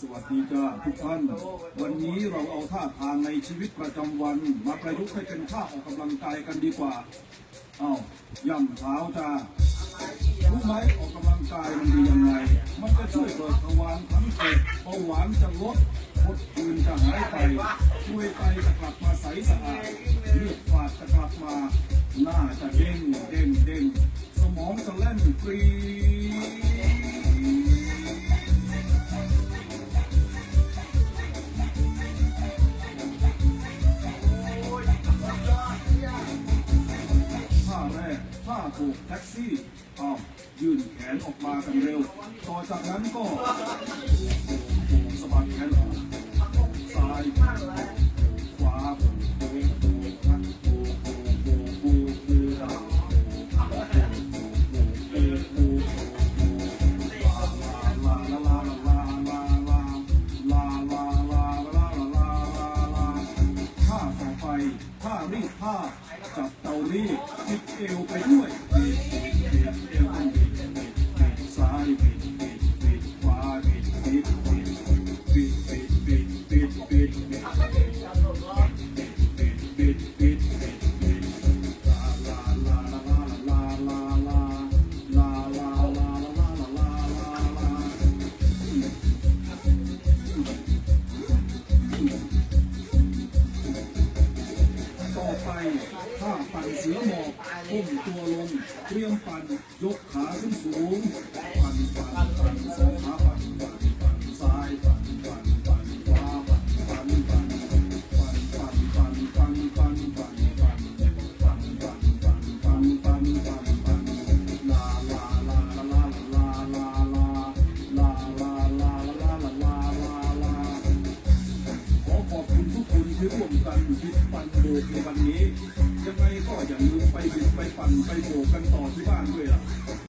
สวัสดีจ้าทุกท่าน วันนี้เราเอาท่าทางในชีวิตประจำวัน มาประยุกต์ให้เป็นท่าออกกำลังกายกันดีกว่าอ้าวย่ำเท้าจ้ารู้ไหมออกกำลังกายมันดียังไง มันจะช่วยเบิกทวารทั้งเจ็ดเบาหวานจะลดพดคืนจะหายไปช่วยไตจะกลับมาใสสะอาดเลือดฝาดจะกลับมา หน้าจะเด้งเด้งเด้งสมองจะเล่นปรี ถูกแท็กซี่อ้อมยื่นแขนออกมากันเร็ว ต่อจากนั้นก็ ผ้ารีดผ้า จับเตารีดปิดเอวไปด้วยปิดปิดปิดเอวปิดปิดปิดซ้ายปิดปิดปิดขวาปิดปิดปิดปิดปิดปิดปิดปิดปิดปิดปิดปิด ท่าปั่นเสือหมอบก้มตัวลงเตรียมปั่นยกขาขึ้นสูงปั่นปั่นปั่นสองขาปั่นปั่นปั่นซ้ายปั่นปั่นปั่นขวาปั่นปั่นปั่นปั่นปั่นปั่นปั่นปั่นปั่นปั่นปั่นปั่นปั่นปั่นปั่นปั่นปั่นลาลาลาลาลาลาลาลาลาลาลาลาลาลาลาขอขอบคุณทุกคนที่ร่วมกันบิดปั่นโบกในวันนี้ ยังไงก็อย่าลืมไปบิดไปปั่นไปโบกกันต่อที่บ้านด้วยล่ะ